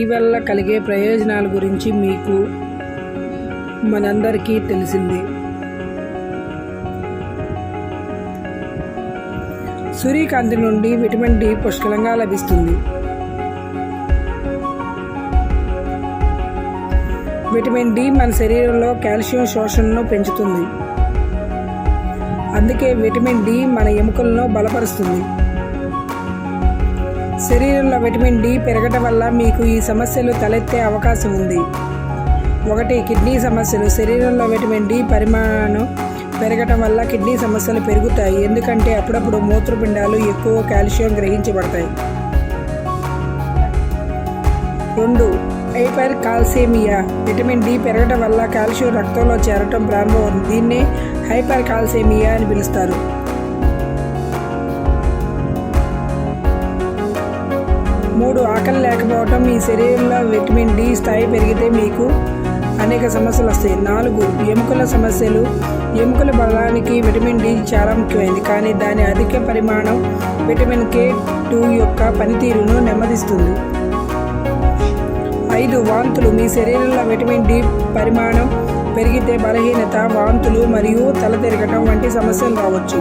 ఈ వల్ల కలిగే ప్రయోజనాల గురించి మీకు మనందరికీ తెలిసింది. సూర్యకాంతి నుండి విటమిన్ డి పుష్కలంగా లభిస్తుంది. విటమిన్ డి మన శరీరంలో కాల్షియం శోషణను పెంచుతుంది. అందుకే విటమిన్ డి మన ఎముకలను బలపరుస్తుంది. శరీరంలో విటమిన్ డి పెరగటం వల్ల మీకు ఈ సమస్యలు తలెత్తే అవకాశం ఉంది. ఒకటి కిడ్నీ సమస్యలు. శరీరంలో విటమిన్ డి పరిమాణం పెరగటం వల్ల కిడ్నీ సమస్యలు పెరుగుతాయి. ఎందుకంటే అప్పుడప్పుడు మూత్రపిండాలు ఎక్కువ కాల్షియం గ్రహించబడతాయి. రెండు హైపర్ కాల్సేమియా విటమిన్ డి పెరగటం వల్ల కాల్షియం రక్తంలో చేరటం ప్రారంభమవుతుంది. దీన్నే హైపర్ కాల్సేమియా అని పిలుస్తారు. ఇప్పుడు ఆకలి లేకపోవటం మీ శరీరంలో విటమిన్ డి స్థాయి పెరిగితే మీకు అనేక సమస్యలు వస్తాయి. నాలుగు ఎముకల సమస్యలు. ఎముకల బలానికి విటమిన్ డి చాలా ముఖ్యమైనది. కానీ దాని అధిక పరిమాణం విటమిన్ కే టూ యొక్క పనితీరును నెమ్మదిస్తుంది. ఐదు వాంతులు. మీ శరీరంలో విటమిన్ డి పరిమాణం పెరిగితే బలహీనత వాంతులు మరియు తల తిరగటం వంటి సమస్యలు రావచ్చు.